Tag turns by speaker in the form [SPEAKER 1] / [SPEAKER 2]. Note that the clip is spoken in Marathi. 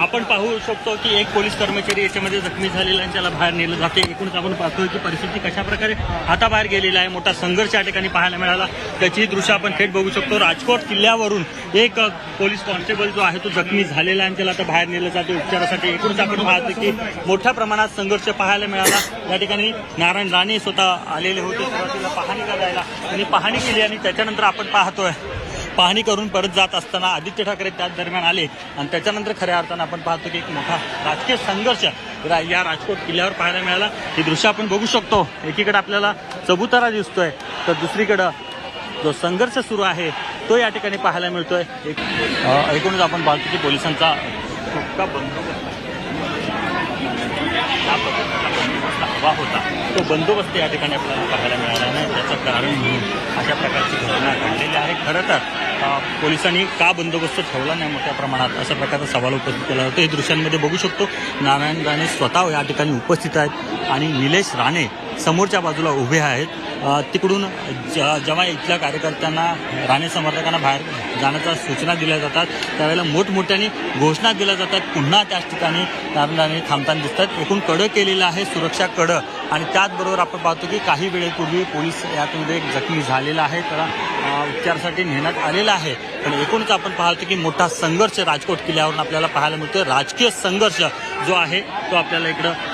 [SPEAKER 1] आपण पाहू शकतो की एक पोलीस कर्मचारी याच्यामध्ये जखमी झालेला आणि त्याला बाहेर नेलं जाते. एकूणच आपण पाहतोय की परिस्थिती कशा प्रकारे हाताबाहेर गेलेला आहे. मोठा संघर्ष या ठिकाणी पाहायला मिळाला. त्याची दृश्य आपण थेट बघू शकतो. राजकोट किल्ल्यावरून एक पोलीस कॉन्स्टेबल जो आहे तो जखमी झालेला आहे आणि त्याला आता बाहेर नेलं जाते उपचारासाठी. एकूणच आपण पाहतो की मोठ्या प्रमाणात संघर्ष पाहायला मिळाला. या ठिकाणी नारायण राणे स्वतः आलेले होते. सुरुवातीला पाहणी करायला. त्यांनी पाहणी केली आणि त्याच्यानंतर आपण पाहतोय पाहणी करून परत जात असताना आदित्य ठाकरे त्याच दरम्यान आले. आणि त्याच्यानंतर खऱ्या अर्थानं आपण पाहतो की एक मोठा राजकीय संघर्ष या राजकोट किल्ल्यावर पाहायला मिळाला. ही दृश्य आपण बघू शकतो. एकीकडे आपल्याला चबुतारा दिसतोय तर दुसरीकडं जो संघर्ष सुरू आहे तो या ठिकाणी पाहायला मिळतोय. एक एकूणच आपण पाहतो की पोलिसांचा बंदोबस्त या पद्धतीचा बंदोबस्त हवा होता तो बंदोबस्त या ठिकाणी आपल्याला पाहायला मिळाला नाही. त्याचं कारण म्हणून अशा प्रकारची घटना घडलेली आहे. खरं तर पोलिसांनी का बंदोबस्त ठेवला नाही मोठ्या प्रमाणात? अशा प्रकारचा सवाल उपस्थित केला जातो. हे दृश्यांमध्ये बघू शकतो. नारायण राणे स्वतः या ठिकाणी उपस्थित आहेत आणि निलेश राणे समोरच्या बाजूला उभे आहेत. तिकडून ज- जेव्हा इथल्या कार्यकर्त्यांना राणे समर्थकांना बाहेर जाण्याच्या सूचना दिल्या जातात त्यावेळेला मोठमोठ्याने घोषणा दिल्या जातात. पुन्हा त्याच ठिकाणी नारायण राणे थांबताना दिसतात. एकूण कडं केलेलं आहे सुरक्षा कडं. आणि त्याचबरोबर आपण पाहतो की काही वेळेपूर्वी पोलीस यातमध्ये एक जखमी झालेला आहे. त्याला उपचारासाठी नेण्यात आलेला आहे. पण एकूणच आपण पाहतो की मोठा संघर्ष राजकोट किल्ल्यावरून आपल्याला पाहायला मिळतो राजकीय संघर्ष जो आहे तो आपल्याला इकडं